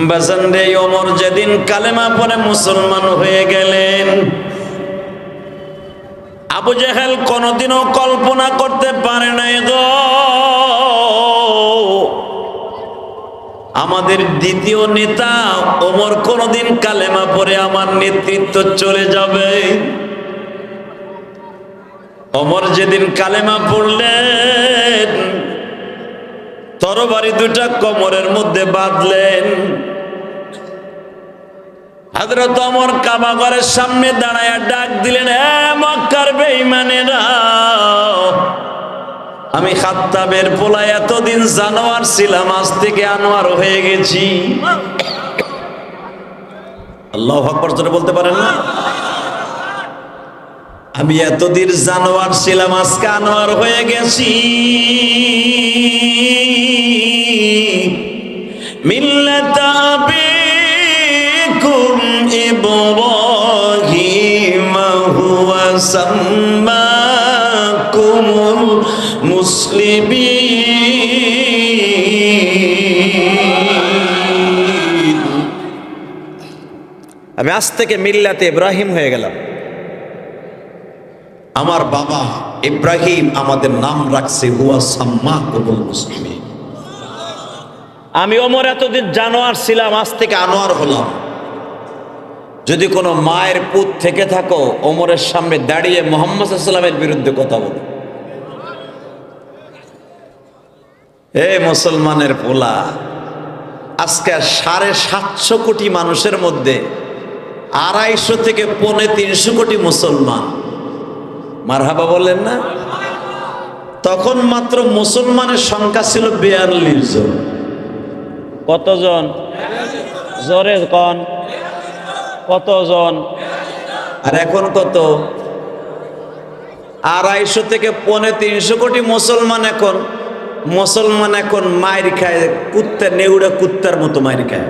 বাজান রে ওমর যেদিন কালেমা পরে মুসলমান হয়ে গেলেন। আবু জাহেল কোনোদিনও কল্পনা করতে পারে নাই গো। আমাদের দ্বিতীয় নেতা ওমর কোনোদিন কালেমা পরে আমার নেতৃত্ব চলে যাবে। ওমর যেদিন কালেমা পড়লেন তরবারি দুটা কোমরের মধ্যে বাঁধলেন। হযরত ওমর কাবা ঘরের সামনে দাঁড়ায় ডাক দিলেন, এ মক্কার বেঈমানেরা, আমি খাত্তাবের পোলা এতদিন জানোয়ার ছিলাম, আজ থেকে আনোয়ার হয়ে গেছি। আল্লাহ জোরে বলতে পারেন না? আমি এতদিন জানোয়ার ছিলাম, আজকে আনোয়ার হয়ে গেছি। মিল্লাত আবিকুম ইব্রাহিম সাম্মাকুমুল মুসলিমিন। আমি আজ থেকে মিল্লাতে ইব্রাহিম হয়ে গেলাম। আমার বাবা ইব্রাহিম আমাদের নাম রাখছে হুয়া সাম্মা কবুল মুসলিমে আমি ওমর এতদিন জানোয়ার ছিলাম আজ থেকে আনোয়ার হলাম। যদি কোনো মায়ের পুত থেকে থাকো ওমরের সামনে দাঁড়িয়ে মোহাম্মদ সাল্লামের বিরুদ্ধে কথা বলো। এ মুসলমানের পোলা আজকে সাড়ে সাতশো কোটি মানুষের মধ্যে আড়াইশো থেকে পৌনে তিনশো কোটি মুসলমান। মারহাবা বললেন না? তখন মাত্র মুসলমানের সংখ্যা ছিল বিয়াল্লিশ জন। কতজন? জোরে কন। কতজন? আর এখন কত? আড়াইশো থেকে পৌনে তিনশো কোটি মুসলমান এখন। মুসলমান এখন মায়ের খায় কুত্তা নেউড়া কুত্তার মতো মায়ের খায়।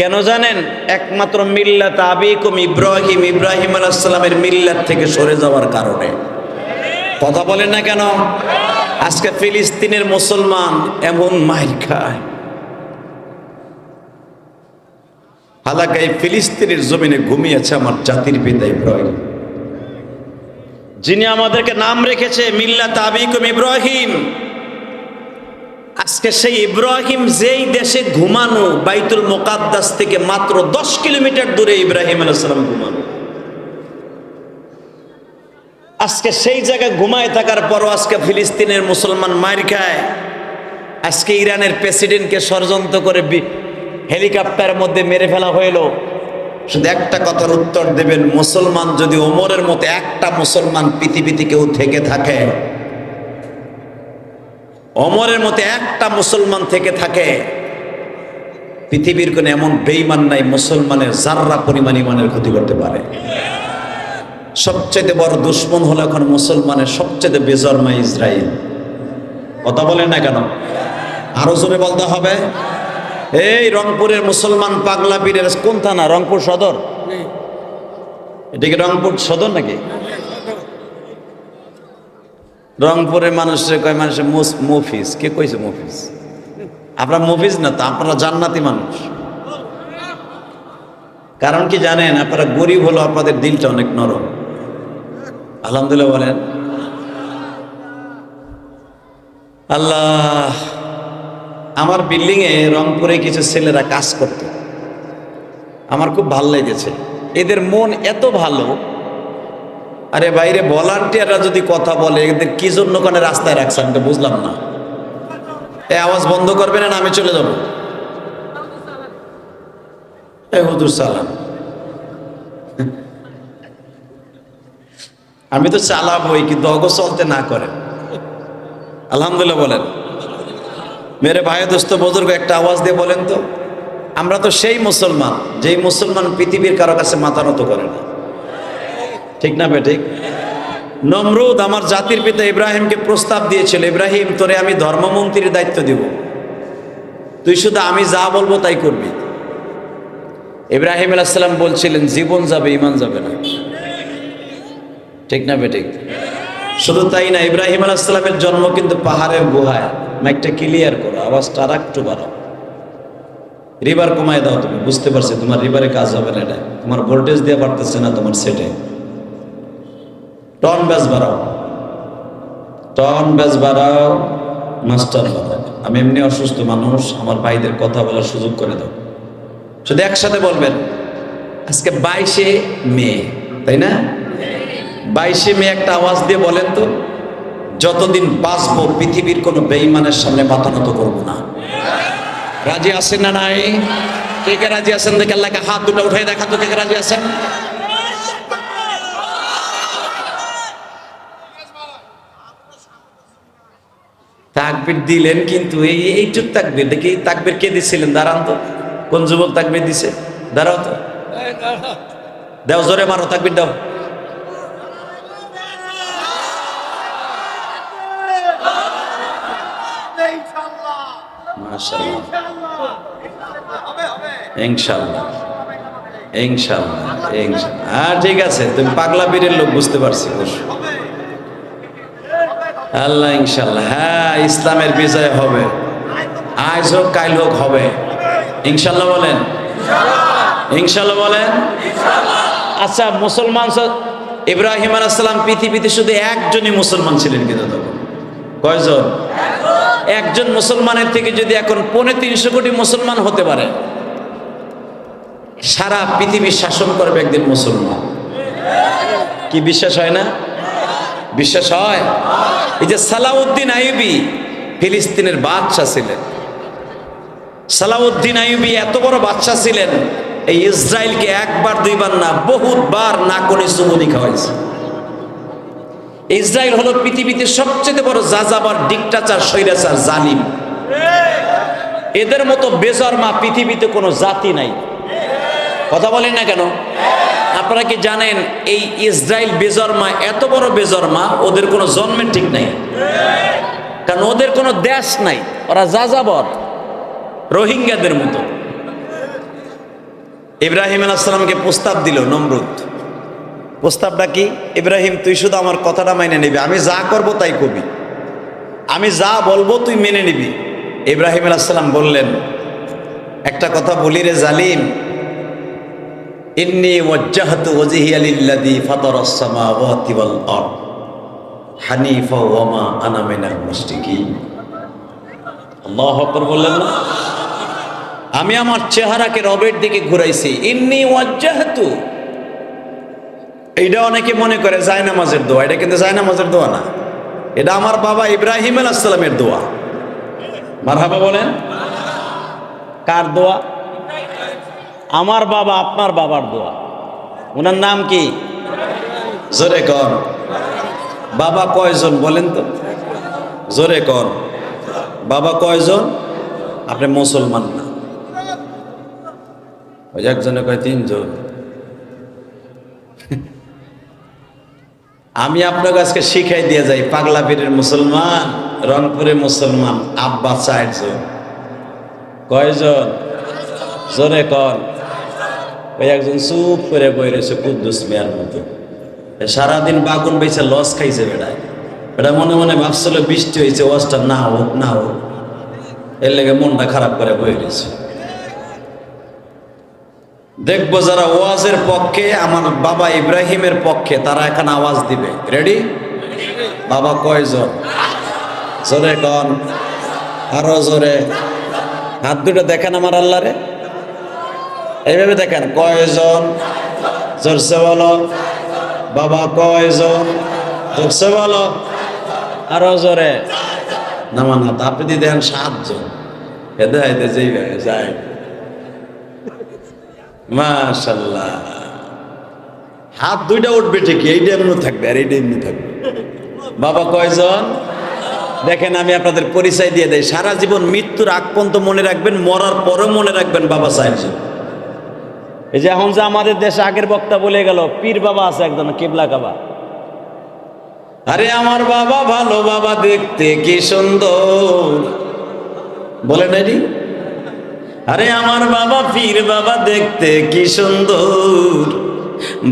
কেন জানেন? একমাত্র মিল্লাত আবিকুম ইব্রাহিম ইব্রাহিম আলাইসাল্লামের মিল্লাত থেকে সরে যাওয়ার কারণে। কথা বলেন না কেন? আজকে ফিলিস্তিনের মুসলমান এমন মাইর খায়। হালাকা এই ফিলিস্তিনের জমিনে ঘুমিয়েছে আমার জাতির পিতা ইব্রাহিম। যিনি আমাদেরকে নাম রেখেছে মিল্লাত আবিকুম ইব্রাহিম। আজকে সেই ইব্রাহিম যেই দেশে ঘুমানো বাইতুল মোকাদ্দাস থেকে মাত্র দশ কিলোমিটার দূরে ইব্রাহিম আলাইসালাম ঘুমানো। আজকে সেই জায়গায় ঘুমায় থাকার পরও আজকে ফিলিস্তিনের মুসলমান মার খায়। আজকে ইরানের প্রেসিডেন্টকে ষড়যন্ত্র করে হেলিকপ্টারের মধ্যে মেরে ফেলা হইল। শুধু একটা কথার উত্তর দেবেন, মুসলমান যদি ওমরের মতো একটা মুসলমান পৃথিবীতে কেউ থেকে থাকে অমরের মতো একটা মুসলমান থেকে থাকে পৃথিবীর কোন এমন বেইমান নাই মুসলমানের জাররা পরিমাণ ইমানের ক্ষতি করতে পারে। সবচেয়ে বড় দুশ্মন হলো এখন মুসলমানের সবচেয়ে বেজন্মা ইসরায়েল কথা বলেন না কেন? আরও জোরে বলতে হবে। এই রংপুরের মুসলমান পাগলা পীরের কোন থানা? রংপুর সদর? এটা কি রংপুর সদর নাকি? রংপুরের মানুষের কয় মানুষের মুফিস কে কইছে মুফিস আপনারা মুফিস না তো আপনারা জান্নাতি মানুষ। কারণ কি জানেন, আপনারা গরিব হলো আপনাদের দিলটা অনেক নরম। আলহামদুলিল্লাহ বলেন। আল্লাহ, আমার বিল্ডিংয়ে রংপুরে কিছু ছেলেরা কাজ করত। আমার খুব ভালো লেগেছে। এদের মন এত ভালো আরে বাইরে ভলান্টিয়াররা যদি কথা বলে, এদের কি জন্য ওখানে রাস্তায় রাখছে আমি বুঝলাম না। এ, আওয়াজ বন্ধ করবেন না আমি চলে যাব। সালাম। আমি তো চালাবই কিন্তু অগ চলতে না করে। আলহামদুলিল্লাহ বলেন। মেরে ভাই দোস্ত, বুজুর্গ, একটা আওয়াজ দিয়ে বলেন তো। আমরা তো সেই মুসলমান, যেই মুসলমান পৃথিবীর কারও কাছে মাথা নত করে না। ঠিক না বে ঠিক নমরুদ আমার জাতির পিতা ইব্রাহিমকে প্রস্তাব দিয়েছিল, ইব্রাহিম, তোরে আমি ধর্মমন্ত্রীর দায়িত্ব দিব। তুই শুধু আমি যা বলব তাই করবি। ইব্রাহিম আলাইসাল্লাম বলছিলেন, জীবন যাবে ইমান যাবে না। ঠিক না বে ঠিক শুধু তাই না, ইব্রাহিম আলাইসাল্লামের জন্ম কিন্তু পাহাড়ের গুহায়। মাইকটা ক্লিয়ার করো, আওয়াজটা আর একটু বাড়াও। রিভার কমায় দাও তুমি, বুঝতে পারছি তোমার রিভারে কাজ হবে না এটা। তোমার ভোল্টেজ দিয়ে পারতেছে না তোমার সেটে। টন ব্যাস বাড়াও। টন ব্যাস বাড়াও, মাস্টার বাড়াও। আমি এমনি অসুস্থ মানুষ, আমার ভাইদের কথা বলার সুযোগ করে দাও। শুধু একসাথে বলবেন, আজকে বাইশে মে, তাই না? বাইশে মে একটা আওয়াজ দিয়ে বলেন তো, যতদিন বাঁচবো, পৃথিবীর কোনো বেইমানের সামনে মাথা নত করব না। রাজি আছেন না নাই? কে কে রাজি আছেন? দেখে আল্লাহকে হাত দুটো উঠাই দেখা তো, কে কে রাজি আছেন? তাকবির দিলেন কিন্তু এই এইটুক তাকবির দেখি তাকবির কে দিছিলেন? দাঁড়ান তো। কোন যুবক তাকবির দিছে? দাঁড়াও তো। দাও, জোরে মারো, তাকবির দাও। ইনশাআল্লাহ। হ্যাঁ ঠিক আছে, তুমি পাগলা বীরের লোক, বুঝতে পারছি। অবশ্য আল্লাহ ইনশাল্লাহ হ্যাঁ ইসলামের বিজয় হবে। আজ হোক, কাল হোক, হবে। ইনশাল্লাহ বলেন। ইনশাল্লাহ বলেন। আচ্ছা মুসলমান ইব্রাহিম আলাইসাল্লাম পৃথিবীতে শুধু একজনই মুসলমান ছিলেন কিন্তু তখন। কয়জন? একজন মুসলমানের থেকে যদি এখন পৌনে তিনশো কোটি মুসলমান হতে পারে, সারা পৃথিবী শাসন করবে একদিন মুসলমান। কি বিশ্বাস হয় না? বিশ্বাস হয়? এই যে সালাউদ্দিন আইবি ফিলিস্তিনের বাদশা ছিলেন। সালাউদ্দিন আইবি এত বড় বাদশা ছিলেন, এই ইসরায়েলকে একবার, দুইবার না, বহুতবার না করে চুমুনি খাওয়াইছে। ইসরায়েল হলো পৃথিবীতে সবচেয়ে বড় যাযাবার, ডিকটাচার, স্বৈরাচার, জালিম। এদের মতো বেজন্মা পৃথিবীতে কোনো জাতি নাই। কথা বলেন না কেন? আপনারা কি জানেন এই ইসরায়েল বেজন্মা এত বড় বেজন্মা ওদের কোনো জন্মের ঠিক নাই। কারণ ওদের কোনো দেশ নাই। ওরা যাযাবর, রোহিঙ্গাদের মতো। ইব্রাহিম আলাইসালামকে প্রস্তাব দিল নমরুদ। প্রস্তাবটা কি? ইব্রাহিম, তুই শুধু আমার কথাটা মেনে নিবি। আমি যা করব তাই কবি আমি যা বলব তুই মেনে নিবি। ইব্রাহিম আলাইসাল্লাম বললেন, একটা কথা বলি রে জালিম ইন্নি আনা বললেন আমি আমার চেহারাকে রবের দিকে ঘুরাইছি। ইন্নি ওয়াজ্জাহাতু। এইটা অনেকে মনে করে জায়নামাজের দোয়া। এটা কিন্তু জায়নামাজের দোয়া না। এটা আমার বাবা ইব্রাহিম আলাইসালামের দোয়া। মারহাবা বলেন। কার দোয়া? আমার বাবা আপনার বাবার দোয়া। ওনার নাম কি? জোরে কর। বাবা কয়জন বলেন তো? জোরে কর। বাবা কয়জন? আপনি মুসলমান না। ওই একজনে কয়, তিনজন। আমি আপনাকে আজকে শিখাই দিয়ে যাই, পাগলা পীরের মুসলমান, রংপুরের মুসলমান, আব্বা চারজন। কয়জন? জোরে কর। ওই একজন চুপ করে বই রয়েছে কুদ্দুস মিয়ার মতো। সারাদিন বাগুন বেছে লস খাইছে বেড়ায় বেটা মনে মনে ভাবছিল বৃষ্টি হয়েছে ওয়াজটা না হোক না হোক। এর লেগে মনটা খারাপ করে বই রয়েছে দেখব যারা ওয়াজের পক্ষে, আমার বাবা ইব্রাহিমের পক্ষে, তারা এখন আওয়াজ দিবে। রেডি বাবা কয়জন? জোরে কন। আরও জোরে। হাত দুটো দেখেন আমার আল্লাহরে। এইভাবে দেখেন, কয়জন? জোরসে বলো। বাবা কয়জন? জোরসে বলো। আরও জোরে। নামান হাত আপনি দিয়ে দেখেন সাতজন। এতে হাইতে যেইভাবে যায়। মাশাল্লাহ। হাত দুইটা উঠবে ঠিকই এইটা এমনি থাকবে, আর এইটা এমনি থাকবে। বাবা কয়জন? দেখেন, আমি আপনাদের পরিচয় দিয়ে দেই। সারা জীবন মৃত্যুর আগ পর্যন্ত মনে রাখবেন, মরার পরেও মনে রাখবেন বাবা সাহেবজন এই যে এখন যে আমাদের দেশে আগের বক্তা বলে গেল, পীর বাবা আছে একজন, কেবলা কাবা। আরে আমার বাবা ভালো বাবা দেখতে কি সুন্দর। বলে নাইনি আরে আমার বাবা পীর বাবা দেখতে কি সুন্দর।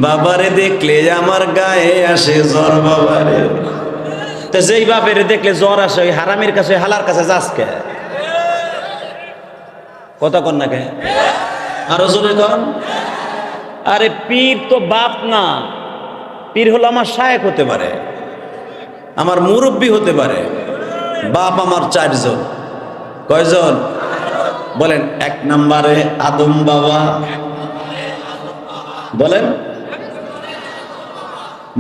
বাবারে দেখলে আমার গায়ে আসে জ্বর বাবারে তো যেই বাপের দেখলে জ্বর আসে, ওই হারামির কাছে হালার কাছে যাসকে কথা কন না কে? আরও জোরে কন। আরে পীর তো বাপ না, পীর হলো আমার শায়েক হতে পারে, আমার মুরব্বী হতে পারে, বাপ আমার চারজন। কয়জন? বলেন, এক নম্বরে আদম বাবা। বলেন।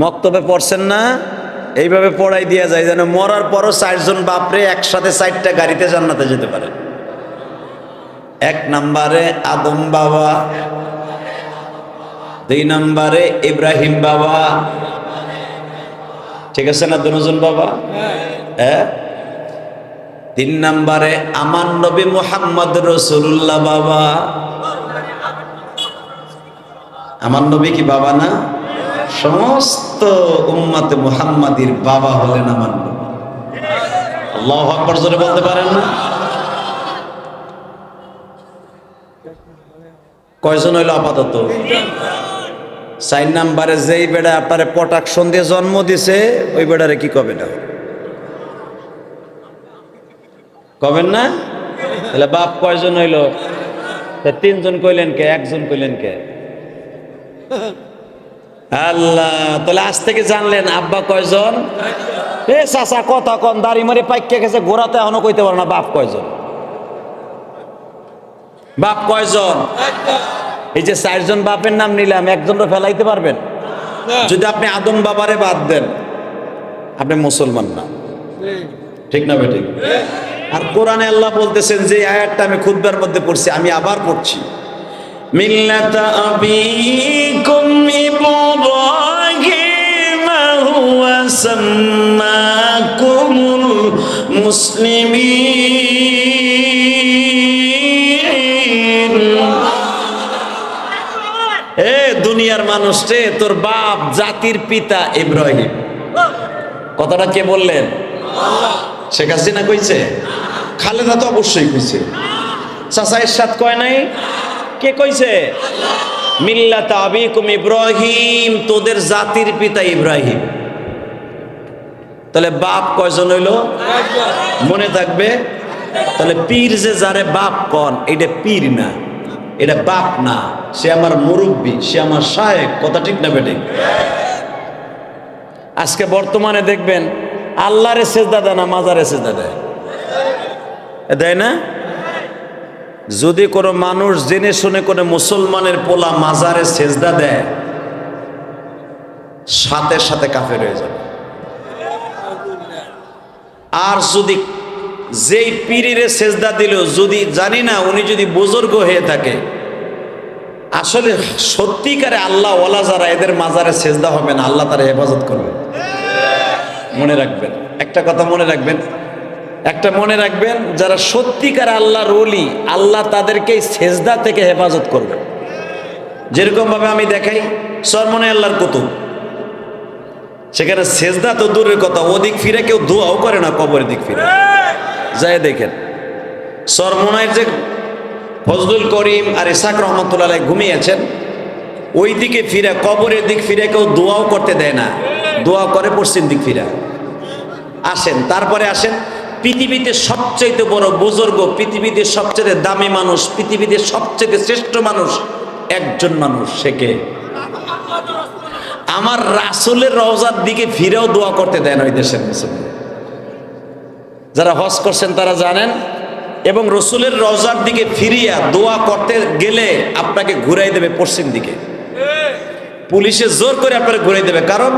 মক্তবে পড়ছেন না? এইভাবে পড়াই দিয়া যায়, যেন মরার পরও চারজন বাপরে একসাথে চারটা গাড়িতে জান্নাতে যেতে পারে। এক নম্বরে আদম বাবা, দুই নম্বরে ইব্রাহিম বাবা। ঠিক আছে না দুজন বাবা? হ্যাঁ তিন নম্বরে আমার নবী মোহাম্মদ রসুল্লাহ বাবা। আমার নবী কি বাবা না? সমস্ত উম্মাতে মুহাম্মাদির বাবা হলেন আমার নবী। আল্লাহ বলতে পারেন না? কয়জন হইল আপাতত? চার নাম্বারে যেই বেড়া আপনারে পটাকশন দিয়ে জন্ম দিছে, ওই বেড়ারে কি কবে না কবেন না? তাহলে বাপ কয়জন হইল? তিনজন কইলেন কে, একজন কইলেন কে? আল্লাহ, তাহলে আজ থেকে জানলেন আব্বা কয়জন? এ চাচা, কথা কন, দাড়ি মারি পাইকে গেছে ঘোরাতে এখনও কইতে পারো না বাপ কয়জন? বাপ কয়জন? এই যে চারজন বাপের নাম নিলাম একজনটা ফেলাইতে পারবেন? যদি আপনি আদম বাবারে বাদ দেন আপনি মুসলমান না। ঠিক না বেঠিক আর কোরআনে আল্লাহ বলতেছেন যে আয়াতটা আমি খুদবার মধ্যে পড়ছি আমি আবার পড়ছি। মিল্লাতা আবিকুম ইব্রাহিম হুয়া সাম্মাকুমুল মুসলিমিন এ দুনিয়ার মানুষ রে তোর বাপ জাতির পিতা ইব্রাহিম। কথাটা কে বললেন? শেখ হাসিনা কইছে? খালেদা তো অবশ্যই কইছে। চাচা এরশাদ কয় নাই? কে কইছে? মিল্লাত আবিকুম ইব্রাহিম তোদের জাতির পিতা ইব্রাহিম। তাহলে বাপ কয়জন হইল? মনে থাকবে? তাহলে পীর যে যারে বাপ কন এটা পীর না। এটা বাপ না, সে আমার মুরব্বী, সে আমার সাহেব, কথা ঠিক না বেটে আজকে বর্তমানে দেখবেন, আল্লাহরে সেজদা দেয় না, মাজারে সেজদা দেয়। দেয় না? যদি কোনো মানুষ জেনে শুনে কোনো মুসলমানের পোলা মাজারে সেজদা দেয়, সাথে সাথে কাফের হয়ে যাবে। আর যদি যেই পীরিরে সেজদা দিল, যদি জানি না উনি যদি বুজুর্গ হয়ে থাকে, আসলে সত্যিকারে আল্লাহ ওলা যারা এদের মাজারে সেজদা হবে না, আল্লাহ তারা হেফাজত করবে। মনে রাখবেন, একটা কথা মনে রাখবেন, একটা মনে রাখবেন, যারা সত্যিকার আল্লাহর ওলি, আল্লাহ তাদেরকে সেজদা থেকে হেফাজত করবে। যেরকম ভাবে আমি দেখাই, সরমনে আল্লাহর কুতুব। সেখানে সেজদা তো দূরের কথা, ওদিক ফিরে কেউ দোয়াও করে না, কবরের দিক ফিরে। যায় দেখেন। সরমনায় যে ফজলুল করিম আর ইসাক রহমতুল্লাহ ঘুমিয়েছেন ওই দিকে ফিরে, কবরের দিক ফিরে কেউ দোয়াও করতে দেয় না। দোয়া করে পশ্চিম দিক ফিরে। আসেন, তারপরে আসেন, পৃথিবীতে সবচেয়ে বড় বুজুর্গ, পৃথিবীতে সবচেয়ে দামি মানুষ, পৃথিবীতে সবচেয়ে শ্রেষ্ঠ মানুষ একজন মানুষ, সে কে? আমার রাসুলের রওজার দিকে ফিরেও দোয়া করতে দেন ওই দেশের মুসলমান। যারা হজ করছেন তারা জানেন, এবং রসুলের রওজার দিকে ফিরিয়া দোয়া করতে গেলে আপনাকে ঘুরাই দেবে পশ্চিম দিকে। পুলিশে জোর করে আপনারা ঘুরাই দেবে, কারণ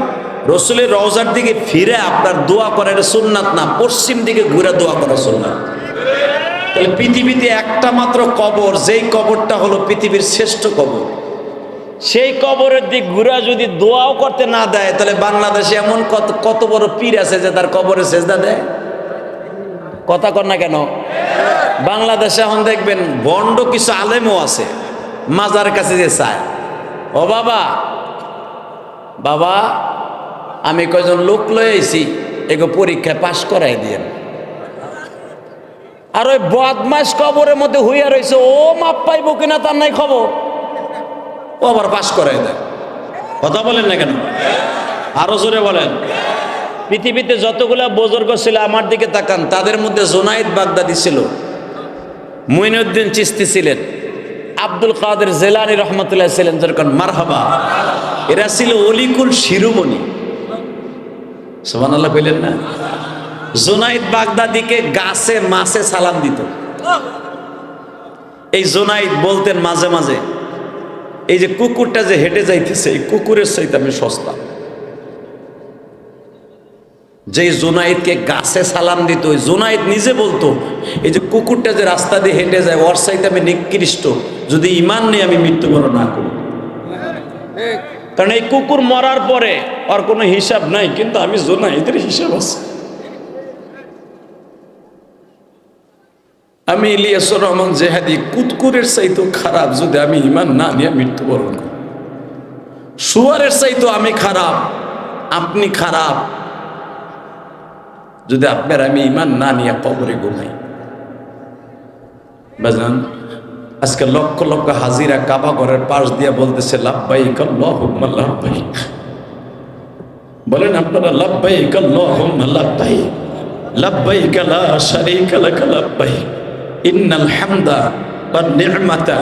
রসুলের রওজার দিকে ফিরে আপনার দোয়া করার সুন্নাত না, পশ্চিম দিকে ঘুরে দোয়া করা সুন্নাত। তাহলে পৃথিবীতে একটা মাত্র কবর, যেই কবরটা হলো পৃথিবীর শ্রেষ্ঠ কবর। সেই কবরের দিক ঘুরা যদি দোয়াও করতে না দেয়, তাহলে বাংলাদেশে এমন কত কত বড় পীর আছে যে তার কবরে সেজদা দেয়? কথা কর না কেন? বাংলাদেশে এখন দেখবেন বন্ড কিছু আলেমও আছে, মাজার কাছে যে চায়। ও বাবা বাবা, আমি কয়জন লোক লয়ে আইছি, এগো পরীক্ষায় পাশ করাই দিয়েন। আর ওই বদমাস কবরের মধ্যে হইয়া রয়েছে ও মাপ পাইব কিনা তার নাই খবর। ও আবার পাশ করাই দেয়। কথা বলেন না কেন? আরও জোরে বলেন। পৃথিবীতে যতগুলা বুজুর্গ ছিল, আমার দিকে তাকান, তাদের মধ্যে জোনাইদ বাগদাদি ছিল, মুইনুদ্দিন চিস্তি ছিলেন, আব্দুল কাদের জেলানি রহমতুল্লাহ ছিলেন যেরকম মারহাবা। এরা ছিল অলিকুল শিরোমণি। সোমান আল্লাহ কইলেন না? জোনাইদ বাগদাদিকে গাছে মাছে সালাম দিত। এই জোনাইদ বলতেন মাঝে মাঝে, এই যে কুকুরটা যে হেঁটে যাইতেছে, এই কুকুরের চাইতে আমি সস্তা। যে জোনাইদকে গাছে সালাম দিত, ওই জোনাইদ নিজে বলতো, এই যে কুকুরটা যে রাস্তা দিয়ে হেঁটে যায়, ওর সাইতে আমি নিকৃষ্ট, যদি ইমান নেই আমি মৃত্যুবরণ না করি। কারণ এই কুকুর মরার পরে ওর কোনো হিসাব নাই, কিন্তু আমি জোনাইদের হিসাব আছে। আমি ইলিয়াসুর রহমান জেহাদি, কুতকুরের চাইতো খারাপ যদি আমি ইমান না নিয়ে মৃত্যুবরণ করি। সুয়ারের চাইতো আমি খারাপ, আপনি খারাপ যদি আপনার আমি ইমান না নিয়ে কবরে ঘুমাই। বাজান, আজকে লক্ষ লক্ষ হাজিরা কাবা ঘরের পাশ দিয়ে বলতেছে লাভবাইক আল্লাহুম্মা লাভবাইক বলেন আপনারা লাভবাইক আল্লাহুম্মা লাভবাইক লাভবাইক লা শারীকা লাক লাভবাইক ইন্নাল হামদা ওয়ান নি'মাতা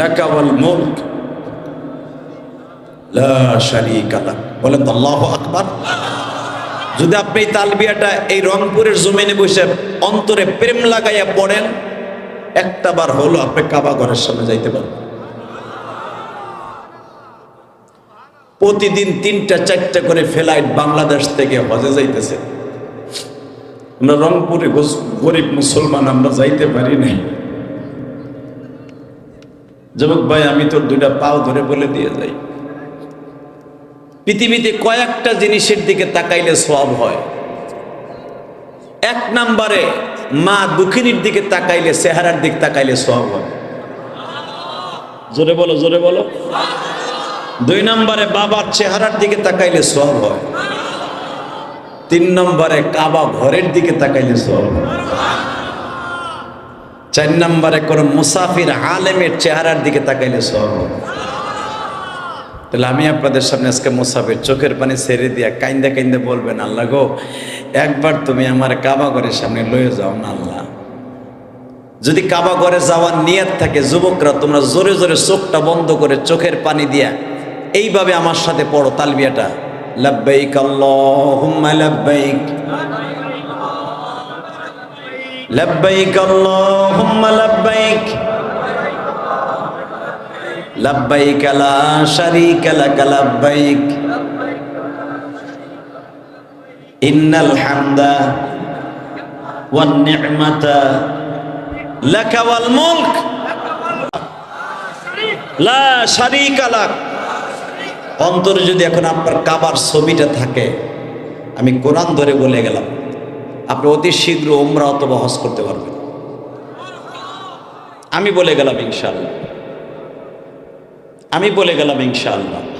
লাকা ওয়াল মুলক। লা শারীকা লাক। বলেন আল্লাহু আকবার। যদি আপনি এই তালবিয়াটা এই রংপুরের জমিনে বসে অন্তরে প্রেম লাগাইয়া পড়েন, একটা বার হলো আপনি কাবা ঘরের সামনে যাইতে পারবেন প্রতিদিন তিনটা, চারটা করে ফ্লাইট বাংলাদেশ থেকে হজে যাইতেছে। আমরা রংপুরে গরিব মুসলমান, আমরা যাইতে পারি নাই। যুবক ভাই, আমি তোর দুইটা পাও ধরে বলে দিয়ে যাই। পৃথিবীতে কয়েকটা জিনিসের দিকে তাকাইলে সব হয়। এক নম্বরে মা দুঃখিনীর দিকে তাকাইলে, চেহারার দিক তাকাইলে সব হয়। জোরে বলো জোরে বলো। দুই নম্বরে বাবার চেহারার দিকে তাকাইলে সব হয়। তিন নম্বরে কাবা ঘরের দিকে তাকাইলে সব হয়। চার নম্বরে কোন মুসাফির আলেমের চেহারার দিকে তাকাইলে সব হয়। তাহলে আমি আপনাদের সামনে আজকে মুসাফির চোখের পানি ছেড়ে দিয়া কাইন্দা কাইন্দা বলবেন, আল্লাহ গো, একবার তুমি আমার কাবা ঘরের সামনে লয়ে যাও না আল্লাহ। যদি কাবা ঘরে যাওয়ার নিয়ত থাকে যুবকরা, তোমরা জোরে জোরে চোখটা বন্ধ করে চোখের পানি দিয়া এইভাবে আমার সাথে পড়ো তালবিয়াটা। লাব্বাইক আল্লাহুম্মা লাব্বাইক। লাব্বাইক আল্লাহুম্মা লাব্বাইক। অন্তর ইন্নাল ওয়ান লা অন্তরে যদি এখন আপনার কাবার ছবিটা থাকে, আমি কোরআন ধরে বলে গেলাম, আপনি অতি শীঘ্র উমরা অত বহস করতে পারবেন। আমি বলে গেলাম ইনশাল্লাহ আমি বলে গেলাম ইনশাআল্লাহ।